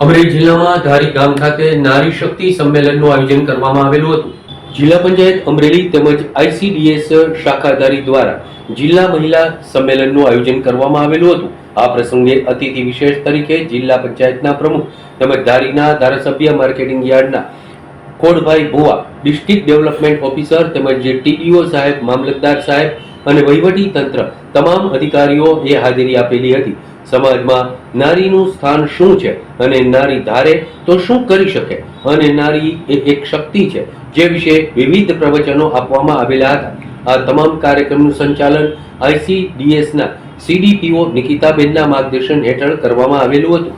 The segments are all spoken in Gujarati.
અમરેલી જિલ્લામાં ધારી ગામ ખાતે નારી શક્તિ સંમેલનનું આયોજન કરવામાં આવેલું હતું. જિલ્લા પંચાયત અમરેલી તેમજ આઈસીડીએસ શાખાધારી દ્વારા જિલ્લા મહિલા સંમેલનનું આયોજન કરવામાં આવેલું હતું. આ પ્રસંગે અતિથિ વિશેષ તરીકે જિલ્લા પંચાયતના પ્રમુખ તેમજ ધારીના ધારાસભ્ય, માર્કેટિંગ યાર્ડના Kodbhai Bhuva, district development officer તેમજ ટીડીઓ સાહેબ, મામલતદાર સાહેબ અને વહીવટી તંત્ર તમામ અધિકારીઓએ હાજરી આપેલી હતી. સમાજમાં નારીનું સ્થાન શું છે અને નારી ધારે તો શું કરી શકે? અને નારી એ એક શક્તિ છે, જે વિશે વિવિધ પ્રવચનો આપવામાં આવેલા હતા. આ તમામ કાર્યક્રમનું સંચાલન આઈસીડીએસના સીડીપીઓ નિકિતાબેનના માર્ગદર્શન હેઠળ કરવામાં આવેલું હતું.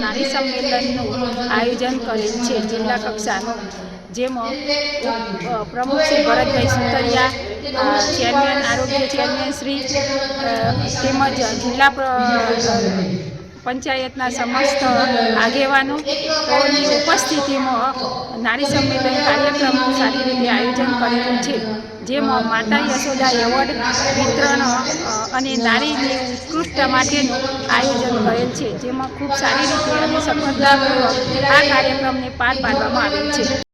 નારી સંમેલનનું આયોજન કરેલ છે જિલ્લા કક્ષાનું જેમાં પ્રમુખ શ્રી ભરતભાઈ સુતરિયા ચેરમેન, આરોગ્ય ચેરમેન શ્રી તેમજ જિલ્લા પંચાયતના સમસ્ત આગેવાનોની ઉપસ્થિતિમાં નારી સંમેલન કાર્યક્રમનું સારી રીતે આયોજન કરેલું છે. જેમાં માતા યશોદા એવોર્ડ વિતરણ અને નારીની ઉત્કૃષ્ટ માટેનું આયોજન કરેલ છે. જેમાં ખૂબ સારી રીતે અને સફળતાપૂર્વક આ કાર્યક્રમને પાર પાડવામાં આવેલ છે.